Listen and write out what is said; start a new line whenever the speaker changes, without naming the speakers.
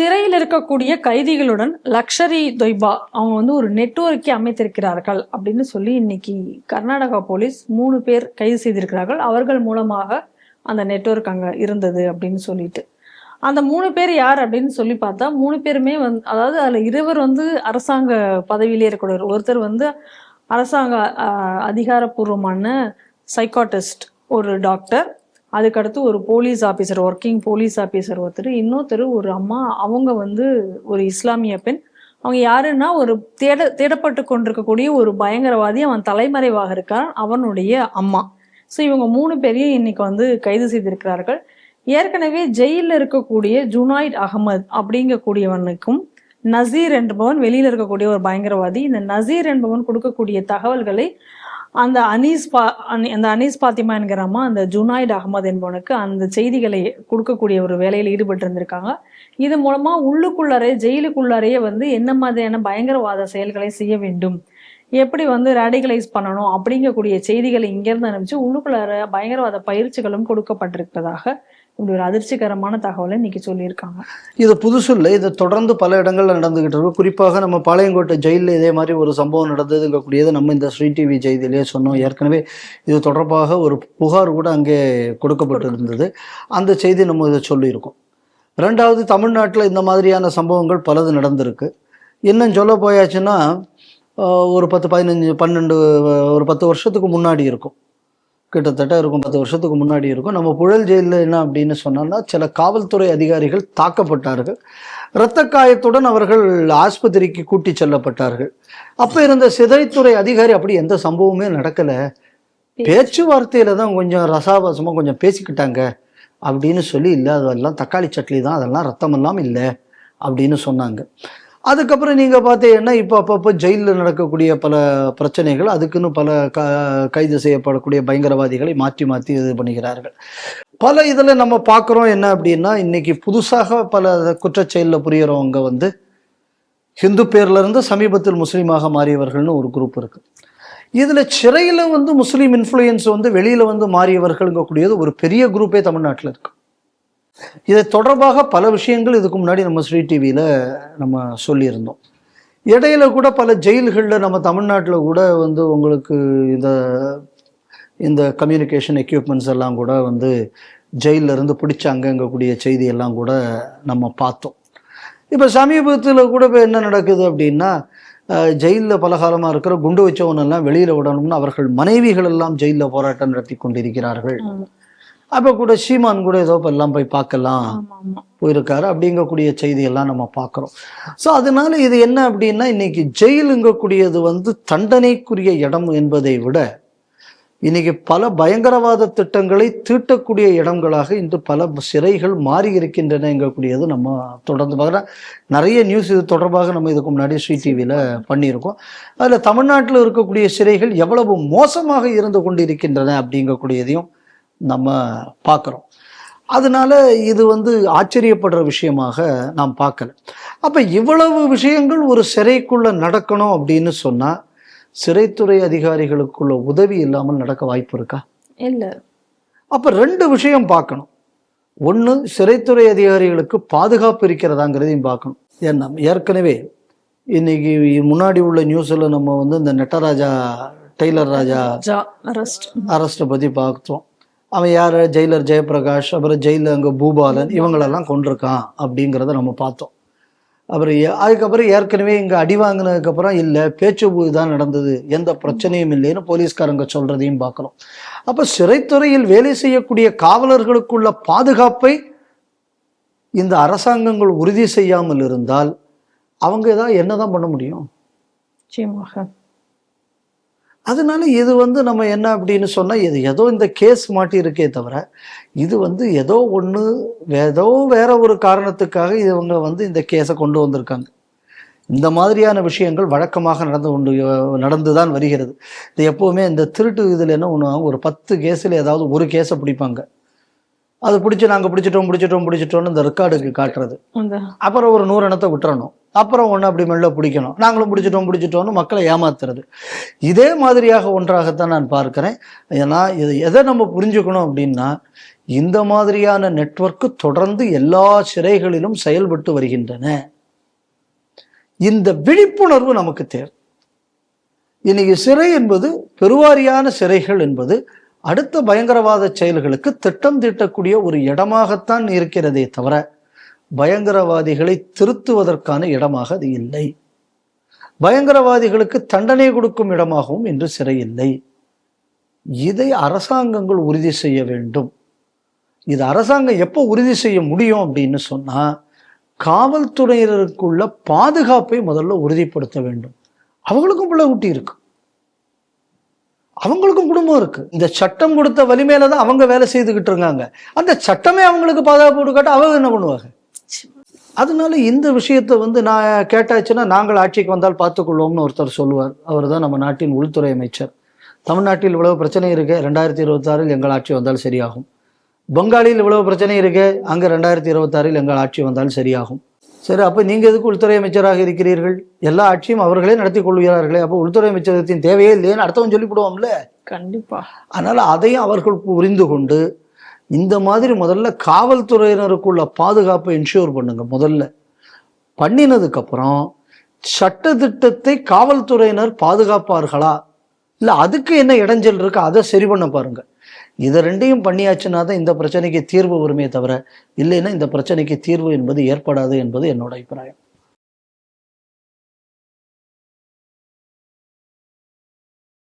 சிறையில் இருக்கக்கூடிய கைதிகளுடன் லக்ஷரி தொய்பா அவங்க வந்து ஒரு நெட்வொர்க்கே அமைத்திருக்கிறார்கள் அப்படின்னு சொல்லி இன்னைக்கு கர்நாடகா போலீஸ் மூணு பேர் கைது செய்திருக்கிறார்கள். அவர்கள் மூலமாக அந்த நெட்வொர்க் அங்கே இருந்தது அப்படின்னு சொல்லிட்டு. அந்த மூணு பேர் யார் அப்படின்னு சொல்லி பார்த்தா மூணு பேருமே வந்து அதாவது அதில் இருவர் வந்து அரசாங்க பதவியிலே இருக்கக்கூடிய ஒருத்தர் வந்து அரசாங்க அதிகாரப்பூர்வமான சைக்காட்டிஸ்ட் ஒரு டாக்டர் அதுக்கடுத்து ஒரு police officer working police officer ஒருத்தர் இன்னொருத்தர் ஒரு அம்மா அவங்க வந்து ஒரு இஸ்லாமிய பெண். அவங்க யாருன்னா ஒரு தேட தேடப்பட்டு கொண்டிருக்கக்கூடிய ஒரு பயங்கரவாதி அவன் தலைமறைவாக இருக்கான் அவனுடைய அம்மா. ஸோ இவங்க மூணு பேரையும் இன்னைக்கு வந்து கைது செய்திருக்கிறார்கள். ஏற்கனவே ஜெயிலில் இருக்கக்கூடிய ஜுனாய்ட் அகமது அப்படிங்கக்கூடியவனுக்கும் நசீர் என்பவன் வெளியில் இருக்கக்கூடிய ஒரு பயங்கரவாதி. இந்த நசீர் என்பவன் கொடுக்கக்கூடிய தகவல்களை அந்த அனீஸ் பா அந்த அனீஸ் பாத்திமா என்கிற அம்மா அந்த ஜுனாய்ட் அகமது என்பவனுக்கு அந்த செய்திகளை கொடுக்கக்கூடிய ஒரு வேலையில் ஈடுபட்டு இருந்திருக்காங்க. இது மூலமா உள்ளுக்குள்ளாரே ஜெயிலுக்குள்ளாரையே வந்து என்ன மாதிரியான பயங்கரவாத செயல்களை செய்ய வேண்டும்? எப்படி வந்து ரேடிகலைஸ் பண்ணணும்? அப்படிங்கக்கூடிய செய்திகளை இங்கிருந்து அனுப்பிச்சு உள்ளுக்குள்ளார பயங்கரவாத பயிற்சிகளும் கொடுக்கப்பட்டிருப்பதாக இப்படி ஒரு அதிர்ச்சிகரமான தகவலை இன்னைக்கு சொல்லியிருக்காங்க.
இது புதுசு இல்லை இது தொடர்ந்து பல இடங்கள்ல நடந்துகிட்டு இருக்கு. குறிப்பாக நம்ம பாளையங்கோட்டை ஜெயிலில் இதே மாதிரி ஒரு சம்பவம் நடந்ததுங்கக்கூடியது நம்ம இந்த ஸ்ரீ டிவி ஜெயிலே சொன்னோம். ஏற்கனவே இது தொடர்பாக ஒரு புகார் கூட அங்கே கொடுக்கப்பட்டிருந்தது. அந்த செய்தி நம்ம இதை சொல்லியிருக்கோம். ரெண்டாவது தமிழ்நாட்டில் இந்த மாதிரியான சம்பவங்கள் பலது நடந்திருக்கு. இன்னும் சொல்ல போயாச்சுன்னா ஒரு பத்து பதினஞ்சு பன்னெண்டு ஒரு பத்து வருஷத்துக்கு முன்னாடி இருக்கும். கிட்டத்தட்ட இருக்கும். பத்து வருஷத்துக்கு முன்னாடி இருக்கும். நம்ம புழல் ஜெயிலில் என்ன அப்படின்னு சொன்னோம்னா சில காவல்துறை அதிகாரிகள் தாக்கப்பட்டார்கள். இரத்த காயத்துடன் அவர்கள் ஆஸ்பத்திரிக்கு கூட்டி செல்லப்பட்டார்கள். அப்ப இருந்த சிறைத்துறை அதிகாரி அப்படி எந்த சம்பவமே நடக்கல. பேச்சுவார்த்தையில தான் கொஞ்சம் ரசாபாசமா கொஞ்சம் பேசிக்கிட்டாங்க. அப்படின்னு சொல்லி இல்லை அதெல்லாம் தக்காளி சட்னி தான் அதெல்லாம் ரத்தம் எல்லாம் இல்லை அப்படின்னு சொன்னாங்க. அதுக்கப்புறம் நீங்கள் பார்த்தீங்கன்னா இப்போ அப்பப்போ ஜெயிலில் நடக்கக்கூடிய பல பிரச்சனைகள் அதுக்குன்னு பல க கைது செய்யப்படக்கூடிய பயங்கரவாதிகளை மாற்றி மாற்றி இது பண்ணுகிறார்கள் பல இதில் நம்ம பார்க்குறோம் என்ன அப்படின்னா இன்றைக்கி புதுசாக பல குற்றச்செயலில் புரியறவங்க வந்து ஹிந்து பேர்லேருந்து சமீபத்தில் முஸ்லீமாக மாறியவர்கள்னு ஒரு குரூப் இருக்குது இதில் சிறையில் வந்து முஸ்லீம் இன்ஃப்ளூயன்ஸ் வந்து வெளியில் வந்து மாறியவர்கள்ங்கக்கூடியது ஒரு பெரிய குரூப்பே தமிழ்நாட்டில் இருக்குது இதை தொடர்பாக பல விஷயங்கள் இதுக்கு முன்னாடி நம்ம ஸ்ரீ டிவியில் நம்ம சொல்லியிருந்தோம். இடையில கூட பல ஜெயில்களில் நம்ம தமிழ்நாட்டில் கூட வந்து உங்களுக்கு இந்த இந்த கம்யூனிகேஷன் எக்யூப்மெண்ட்ஸ் எல்லாம் கூட வந்து ஜெயில்ல இருந்து பிடிச்சாங்கங்கக்கூடிய செய்தி எல்லாம் கூட நம்ம பார்த்தோம். இப்போ சமீபத்தில் கூட இப்போ என்ன நடக்குது அப்படின்னா ஜெயிலில் பலகாலமாக இருக்கிற குண்டு வச்சவனெல்லாம் வெளியில் விடணும்னு அவர்கள் மனைவிகள் எல்லாம் ஜெயிலில் போராட்டம் நடத்தி கொண்டிருக்கிறார்கள். அப்போ கூட சீமான் கூட ஏதோ இப்போ எல்லாம் போய் பார்க்கலாம் போயிருக்காரு. அப்படிங்கக்கூடிய செய்தியெல்லாம் நம்ம பார்க்குறோம். ஸோ அதனால இது என்ன அப்படின்னா இன்னைக்கு ஜெயிலுங்கக்கூடியது வந்து தண்டனைக்குரிய இடம் என்பதை விட இன்னைக்கு பல பயங்கரவாத திட்டங்களை தீட்டக்கூடிய இடங்களாக இன்று பல சிறைகள் மாறி இருக்கின்றனங்கக்கூடியது நம்ம தொடர்ந்து பார்க்குறோம். நிறைய நியூஸ் இது தொடர்பாக நம்ம இதுக்கு முன்னாடி ஸ்ரீ டிவியில் பண்ணியிருக்கோம். அதில் தமிழ்நாட்டில் இருக்கக்கூடிய சிறைகள் எவ்வளவு மோசமாக இருந்து கொண்டிருக்கின்றன அப்படிங்கக்கூடியதையும் நம்ம பார்க்குறோம். அதனால இது வந்து ஆச்சரியப்படுற விஷயமாக நாம் பார்க்கல. அப்போ இவ்வளவு விஷயங்கள் ஒரு சிறைக்குள்ள நடக்கணும் அப்படின்னு சொன்னா சிறைத்துறை அதிகாரிகளுக்குள்ள உதவி இல்லாமல் நடக்க வாய்ப்பு இருக்கா?
இல்ல.
அப்ப ரெண்டு விஷயம் பார்க்கணும். ஒன்று சிறைத்துறை அதிகாரிகளுக்கு பாதுகாப்பு இருக்கிறதாங்கிறதையும் பார்க்கணும். ஏன்னா ஏற்கனவே இன்னைக்கு முன்னாடி உள்ள நியூஸில் நம்ம வந்து இந்த நெட்டராஜா டெய்லர் ராஜா
அரெஸ்ட்
அரெஸ்ட்டை பற்றி பார்த்தோம். அவன் யார்? ஜெயிலர் ஜெயபிரகாஷ் அப்புறம் ஜெயிலில் அங்கே பூபாலன் இவங்களெல்லாம் கொண்டிருக்கான் அப்படிங்கிறத நம்ம பார்த்தோம். அப்புறம் அதுக்கப்புறம் ஏற்கனவே இங்கே அடி வாங்கினதுக்கப்புறம் இல்லை பேச்சு தான் நடந்தது. எந்த பிரச்சனையும் இல்லைன்னு போலீஸ்காரங்க சொல்கிறதையும் பார்க்குறோம். அப்போ சிறைத்துறையில் வேலை செய்யக்கூடிய காவலர்களுக்குள்ள பாதுகாப்பை இந்த அரசாங்கங்கள் உறுதி செய்யாமல் இருந்தால் அவங்க ஏதாவது என்னதான் பண்ண முடியும்?
நிச்சயமாக.
அதனால இது வந்து நம்ம என்ன அப்படின்னு சொன்னா இது ஏதோ இந்த கேஸ் மாட்டி இருக்கே தவிர இது வந்து ஏதோ ஒன்று ஏதோ வேற ஒரு காரணத்துக்காக இவங்க வந்து இந்த கேஸை கொண்டு வந்திருக்காங்க. இந்த மாதிரியான விஷயங்கள் வழக்கமாக நடந்து கொண்டு நடந்து தான் வருகிறது. இது எப்போவுமே இந்த திருட்டு இதில் என்ன பண்ணுவாங்க ஒரு பத்து கேஸில் ஏதாவது ஒரு கேஸை பிடிப்பாங்க. அது பிடிச்சி நாங்கள் பிடிச்சிட்டோம் பிடிச்சிட்டோம் பிடிச்சிட்டோம்னு இந்த ரெக்கார்டுக்கு காட்டுறது. அப்புறம் ஒரு நூறு எண்ணத்தை விட்டுறணும். அப்புறம் ஒன்று அப்படி மெல்ல பிடிக்கணும். நாங்களும் பிடிச்சிட்டோம் பிடிச்சிட்டோம்னு மக்களை ஏமாத்துறது. இதே மாதிரியாக ஒன்றாகத்தான் நான் பார்க்குறேன். ஏன்னா இது எதை நம்ம புரிஞ்சுக்கணும் அப்படின்னா இந்த மாதிரியான நெட்வொர்க்கு தொடர்ந்து எல்லா சிறைகளிலும் செயல்பட்டு வருகின்றன. இந்த விழிப்புணர்வு நமக்கு தேவை. இன்னைக்கு சிறை என்பது பெருவாரியான சிறைகள் என்பது அடுத்த பயங்கரவாத செயல்களுக்கு திட்டம் தீட்டக்கூடிய ஒரு இடமாகத்தான் இருக்கிறதே தவிர பயங்கரவாதிகளை திருத்துவதற்கான இடமாக அது இல்லை. பயங்கரவாதிகளுக்கு தண்டனை கொடுக்கும் இடமாகவும் இன்று சிறை இல்லை. இதை அரசாங்கங்கள் உறுதி செய்ய வேண்டும். இது அரசாங்கம் எப்போ உறுதி செய்ய முடியும் அப்படின்னு சொன்னால் காவல்துறையினருக்குள்ள பாதுகாப்பை முதல்ல உறுதிப்படுத்த வேண்டும். அவங்களுக்கும் பிள்ளை ஊட்டி இருக்கு. அவங்களுக்கும் குடும்பம் இருக்கு. இந்த சட்டம் கொடுத்த வலிமையில தான் அவங்க வேலை செய்துக்கிட்டு இருக்காங்க. அந்த சட்டமே அவங்களுக்கு பாதுகாப்பு கொடுக்காட்ட அவங்க என்ன பண்ணுவாங்க? அதனால இந்த விஷயத்தை வந்து நான் கேட்டாச்சுன்னா நாங்கள் ஆட்சிக்கு வந்தால் பார்த்துக்கொள்வோம்னு ஒருத்தர் சொல்லுவார். அவர் தான் நம்ம நாட்டின் உள்துறை அமைச்சர். தமிழ்நாட்டில் இவ்வளவு பிரச்சனை இருக்கு ரெண்டாயிரத்தி இருபத்தாறில் எங்கள் ஆட்சி வந்தால் சரியாகும். பெங்காலில் இவ்வளவு பிரச்சனை இருக்கு அங்கே ரெண்டாயிரத்தி இருபத்தாறில் எங்கள் ஆட்சி வந்தால் சரியாகும். சரி அப்போ நீங்கள் எதுக்கு உள்துறை அமைச்சராக இருக்கிறீர்கள்? எல்லா ஆட்சியும் அவர்களே நடத்தி கொள்கிறார்களே அப்போ உள்துறை அமைச்சகத்தின் தேவையே இல்லையேன்னு அடுத்தவன் சொல்லிவிடுவோம்ல.
கண்டிப்பா.
அதனால் அதையும் அவர்கள் புரிந்து கொண்டு இந்த மாதிரி முதல்ல காவல்துறையினருக்குள்ள பாதுகாப்பை இன்ஷூர் பண்ணுங்க முதல்ல. பண்ணினதுக்கப்புறம் சட்டத்திட்டத்தை காவல்துறையினர் பாதுகாப்பார்களா? இல்லை அதுக்கு என்ன இடைஞ்சல் இருக்கு? அதை சரி பண்ண பாருங்க. இதை ரெண்டையும் பண்ணியாச்சுன்னா தான் இந்த பிரச்சனைக்கு தீர்வு வருமே தவிர இல்லைன்னா இந்த பிரச்சனைக்கு தீர்வு என்பது ஏற்படாது என்பது என்னோட அபிப்பிராயம்.